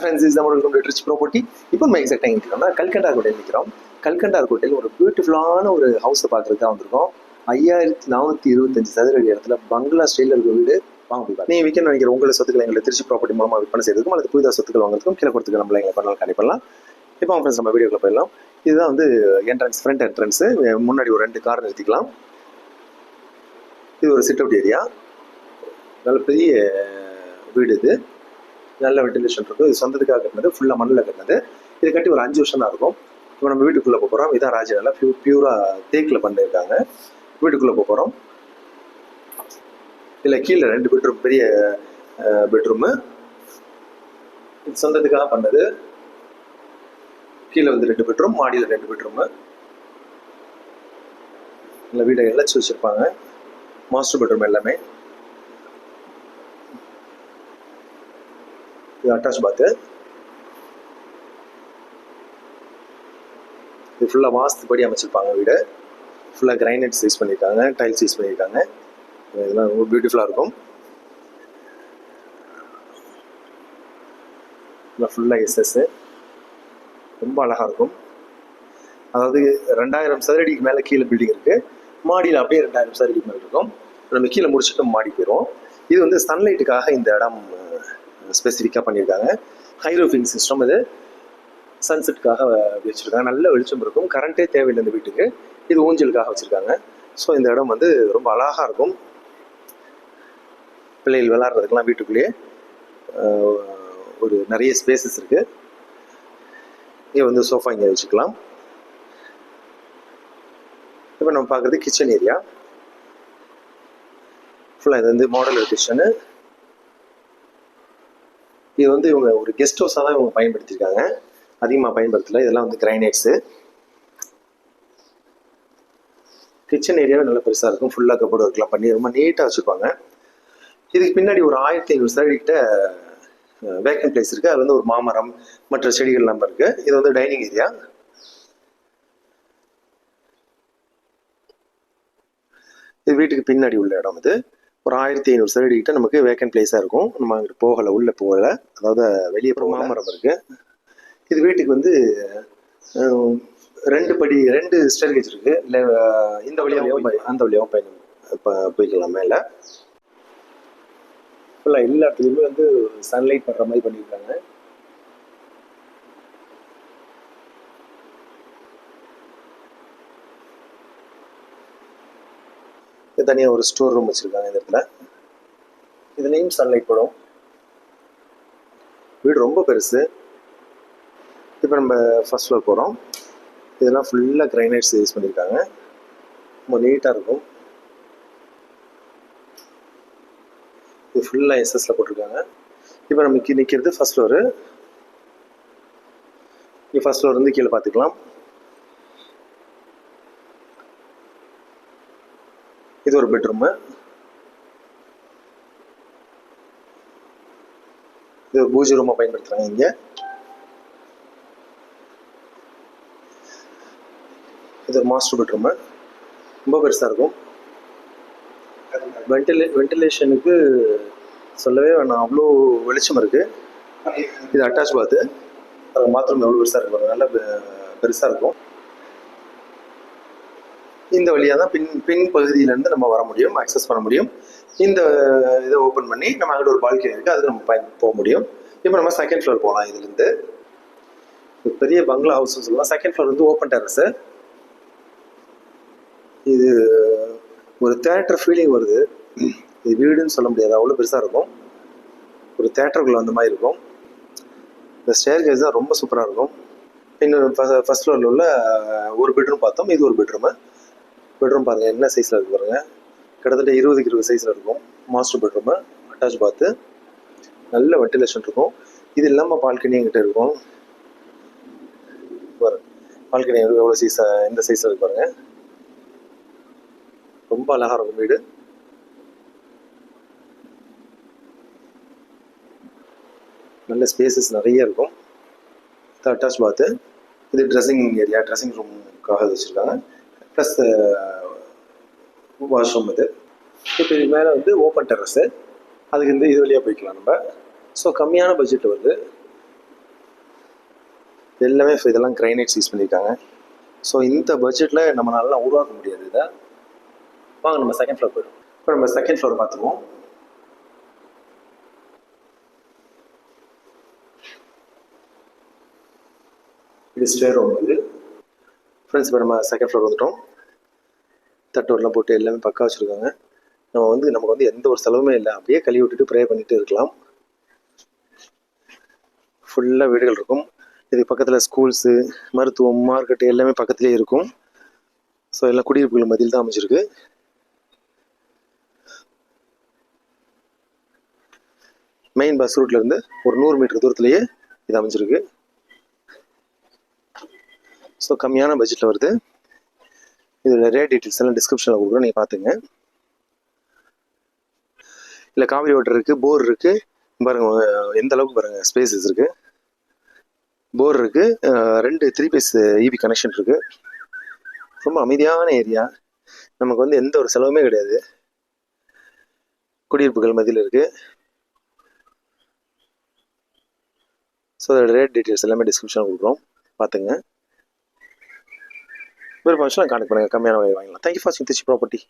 Friends is நம்ம welcome to rich property இப்போ நம்ம எக்ஸாக்டாக எங்கே நிற்கிறோம்னா கல்கண்டார் கோட்டையில் நிற்கிறோம். கல்கண்டார் கோட்டையில் ஒரு பியூட்டிஃபுல்லான ஒரு ஹவுஸை பார்க்குறதுக்காக தான் வந்திருக்கோம். ஐயாயிரத்தி நானூற்றி இருபத்தஞ்சு சதுர அடி இடத்துல பங்களா ஸ்டைலில் இருக்க வீடு வாங்க போய் நீங்கள் விற்கணும் நினைக்கிற உங்களை சொத்துக்களை எங்களை திருச்சி ப்ராப்பர்ட்டி மூலமாக விற்பனை செய்யறதுக்கும் அல்லது புதிதாக சொத்துக்கள் வாங்குறதுக்கும் கீழே கொடுத்துக்க நம்மளை எங்களை பண்ணலாம் கண்டிப்பாக பண்ணலாம். இப்போ அவங்க ஃப்ரெண்ட்ஸ் நம்ம வீடியோக்குள்ள போயிடலாம். இதுதான் வந்து என்ட்ரன்ஸ் ஃப்ரண்ட் என்ட்ரன்ஸு முன்னாடி ஒரு ரெண்டு கார் நிறுத்திக்கலாம். இது ஒரு சிட் அவுட் ஏரியா நல்ல பெரிய வீடு இது. நல்ல வெண்டிலேஷன் இருக்கும் இது சொந்தத்துக்காக கட்டினது ஃபுல்லாக மண்ணில் கட்டினது. இது கட்டி ஒரு அஞ்சு வருஷம் தான் இருக்கும். இப்போ நம்ம வீட்டுக்குள்ளே போகிறோம் இதான் ராஜனால பியூ பியூராக தேக்கில் பண்ணியிருக்காங்க. வீட்டுக்குள்ளே போகிறோம் இல்லை கீழே ரெண்டு பெட்ரூம் பெரிய பெட்ரூமு இது சொந்தத்துக்காக பண்ணது. கீழே வந்து ரெண்டு பெட்ரூம் மாடியில் ரெண்டு பெட்ரூமு இல்லை வீடை இழைச்சி வச்சுருப்பாங்க. மாஸ்டர் பெட்ரூம் எல்லாமே. இது அட்டாச் பாத்து இது ஃபுல்லாக வாஸ்துப்படி அமைச்சிருப்பாங்க வீடு. ஃபுல்லாக கிரைனைட்ஸ் யூஸ் பண்ணியிருக்காங்க டைல்ஸ் யூஸ் பண்ணியிருக்காங்க இதெல்லாம் ரொம்ப பியூட்டிஃபுல்லாக இருக்கும். ஃபுல்லாக எஸ்எஸ்ஸு ரொம்ப அழகாக இருக்கும். அதாவது ரெண்டாயிரம் சதுரடிக்கு மேலே கீழே பில்டிங் இருக்குது மாடியில் அப்படியே ரெண்டாயிரம் சதுரடிக்கு மேலே இருக்கும். நம்ம கீழே முடிச்சுட்டு மாடி போயிடுவோம் இது வந்து சன்லைட்டுக்காக இந்த இடம் ஸ்பெசிஃபிக்காக பண்ணியிருக்காங்க. ஹைரோஃபின் சிஸ்டம் இது. சன்செட்டுக்காக வச்சுருக்காங்க. நல்ல வெளிச்சம் இருக்கும். கரண்ட்டே தேவையில்லை இந்த வீட்டுக்கு. இது ஊஞ்சலுக்காக வச்சுருக்காங்க. ஸோ இந்த இடம் வந்து ரொம்ப அழகாக இருக்கும். பிள்ளைகள் விளாட்றதுக்கெல்லாம் வீட்டுக்குள்ளேயே ஒரு நிறைய ஸ்பேசஸ் இருக்குது இங்கே வந்து சோஃபா இங்கே வச்சுக்கலாம். இப்போ நம்ம பார்க்குறது கிச்சன் ஏரியா ஃபுல்லாக இது வந்து மாடலர் கிச்சனு இது வந்து இவங்க ஒரு கெஸ்ட் ஹவுஸாக தான் இவங்க பயன்படுத்தியிருக்காங்க. அதிகமாக பயன்படுத்தலை. இதெல்லாம் வந்து கிரைனைட்ஸு கிச்சன் ஏரியாவே நல்லா பெருசாக இருக்கும். ஃபுல்லாக கப்போர்டு ஒர்க்லாம் பண்ணி ரொம்ப நீட்டாக வச்சுருப்பாங்க. இதுக்கு பின்னாடி ஒரு ஆயிரத்தி ஐநூறு சதுரடிக்கிட்ட வேக்கன் பிளேஸ் இருக்குது அது வந்து ஒரு மாமரம் மற்ற செடிகள் நம்ம இருக்குது இது வந்து டைனிங் ஏரியா இது வீட்டுக்கு பின்னாடி உள்ள இடம் இது. ஒரு ஆயிரத்தி ஐநூறு சதுரடிக்கிட்ட நமக்கு வேக்கன் பிளேஸாக இருக்கும். நம்ம அங்கிட்டு போகலை உள்ளே போகலை. அதாவது வெளியே போகிற மாமரம் இருக்கு. இது வீட்டுக்கு வந்து ரெண்டு படி ரெண்டு ஸ்டேர்கேஜ் இருக்கு. இல்லை இந்த வழியாகவும் அந்த வழியாகவும் பயணம் இப்போ போய்க்கலாம் மேலே. ஃபுல்லாக எல்லா இடத்துலையுமே வந்து சன்லைட் படுற மாதிரி பண்ணியிருக்காங்க. இது தனியாக ஒரு ஸ்டோர் ரூம் வச்சுருக்காங்க இந்த இடத்துல. இதுலேயும் சன்லைட் படும். வீடு ரொம்ப பெருசு. இப்போ நம்ம ஃபர்ஸ்ட் ஃப்ளோர் போகிறோம் இதெல்லாம் ஃபுல்லாக கிரைனைட்ஸ் யூஸ் பண்ணியிருக்காங்க ரொம்ப நீட்டாக இருக்கும். இது ஃபுல்லாக எஸ்எஸில் போட்டிருக்காங்க. இப்போ நமக்கு நிற்கிறது ஃபர்ஸ்ட் ஃப்ளோரு இங்கே ஃபர்ஸ்ட் ஃப்ளோர் வந்து கீழே பார்த்துக்கலாம். இது ஒரு பெட்ரூமு இது ஒரு பூஜை ரூமாக பயன்படுத்துகிறாங்க இங்கே. இது ஒரு மாஸ்டர் பெட்ரூமு ரொம்ப பெருசாக இருக்கும். வென்டிலே வென்டிலேஷனுக்கு சொல்லவே வேணாம். அவ்வளோ வெளிச்சம் இருக்குது இது அட்டாச் பாத்து பாத்ரூம் எவ்வளோ பெருசாக இருக்கும் பாருங்க. நல்லா பெருசாக இருக்கும். இந்த வழியாக தான் பின் பின் பகுதியிலேருந்து நம்ம வர முடியும் அக்சஸ் பண்ண முடியும். இந்த இதை ஓப்பன் பண்ணி நம்ம அங்கிட்ட ஒரு பால்கனி இருக்குது அதுக்கு நம்ம பயன் போக முடியும். இப்போ நம்ம செகண்ட் ஃப்ளோர் போகலாம் இதுலேருந்து. பெரிய பங்களா ஹவுஸ்னு சொல்லலாம். செகண்ட் ஃப்ளோர் வந்து ஓப்பன் டெரஸு இது ஒரு தேட்டர் ஃபீலிங் வருது. இது வீடுன்னு சொல்ல முடியாது. அவ்வளோ பெருசாக இருக்கும். ஒரு தேட்டருக்குள்ளே வந்த மாதிரி இருக்கும். இந்த ஸ்டேர் கேஸ் தான் ரொம்ப சூப்பராக இருக்கும். இன்னொரு ஃபஸ்ட் ஃப்ளோரில் உள்ள ஒரு பெட்ரூம் பார்த்தோம். இது ஒரு பெட்ரூமு பெட்ரூம் பாருங்கள் என்ன சைஸில் இருக்கு பாருங்கள் கிட்டத்தட்ட இருபதுக்கு இருபது சைஸில் இருக்கும். மாஸ்டர் பெட்ரூமு அட்டாச் பாத்து நல்ல வெண்டிலேஷன் இருக்கும். இது இல்லாமல் பால்கனி எங்கிட்ட இருக்கும். பாருங்க பால்கனி எவ்வளோ சைஸாக எந்த சைஸில் இருக்கு பாருங்க. ரொம்ப அழகாக இருக்கும் வீடு. நல்ல ஸ்பேசஸ் நிறைய இருக்கும். அட்டாச் பாத்து இது ட்ரெஸ்ஸிங் ஏரியா ட்ரெஸ்ஸிங் ரூமுக்காக வச்சுருக்காங்க. ப்ளஸ் வாஷ்ரூம் uh, இது. இப்போ இது மேலே வந்து ஓப்பன் டெரஸு அதுக்கு இந்த இது வழியாக போய்க்கலாம் நம்ம. ஸோ கம்மியான பட்ஜெட் வருது. எல்லாமே இதெல்லாம் கிரைனைட்ஸ் யூஸ் பண்ணியிருக்காங்க ஸோ இந்த பட்ஜெட்டில் நம்ம நல்லா உருவாக்க முடியாது இதை. வாங்க நம்ம செகண்ட் ஃப்ளோர் போயிடும். இப்போ நம்ம செகண்ட் ஃப்ளோர் பார்த்துக்குவோம். இது ஸ்டே ரூம் இது. ஃப்ரெண்ட்ஸ் இப்போ நம்ம செகண்ட் ஃப்ளோர் வந்துட்டோம். தட்டோடலாம் போட்டு எல்லாமே பக்கா வச்சுருக்காங்க. நம்ம வந்து நமக்கு வந்து எந்த ஒரு செலவுமே இல்லை. அப்படியே கழுவி விட்டுட்டு ப்ரே பண்ணிட்டு இருக்கலாம். ஃபுல்லாக வீடுகள் இருக்கும். இது பக்கத்தில் ஸ்கூல்ஸு மருத்துவம் மார்க்கெட்டு எல்லாமே பக்கத்துலேயே இருக்கும். ஸோ எல்லாம் குடியிருப்புகள் மதியில் தான் அமைஞ்சிருக்கு. மெயின் பஸ் ரூட்லேருந்து ஒரு நூறு மீட்டர் தூரத்துலேயே இது அமைஞ்சிருக்கு. ஸோ கம்மியான பட்ஜெட்டில் வருது. இதில் ரேட் டீட்டெயில்ஸ் எல்லாம் டிஸ்கிரிப்ஷனில் கொடுக்குறோம். நீங்கள் பார்த்துங்க இல்லை காவிரி வாட்டர் இருக்குது போர் இருக்குது பாருங்கள் எந்த அளவுக்கு பாருங்கள் ஸ்பேசஸ் இருக்குது போர் இருக்குது ரெண்டு த்ரீ பேஸ் இபி கனெக்ஷன் இருக்குது ரொம்ப அமைதியான ஏரியா நமக்கு வந்து எந்த ஒரு செலவுமே கிடையாது. குடியிருப்புகள் மதியில் இருக்குது ஸோ அதோட ரேட் டீட்டெயில்ஸ் எல்லாமே டிஸ்கிரிப்ஷனில் கொடுக்குறோம். பார்த்துங்க விருப்பம் கான்டெக்ட் பண்ணுங்கள் கம்மியான விலை வாங்கலாம் தேங்க்யூ ஃபார் சிங் திருச்சி ப்ராப்பர்ட்டி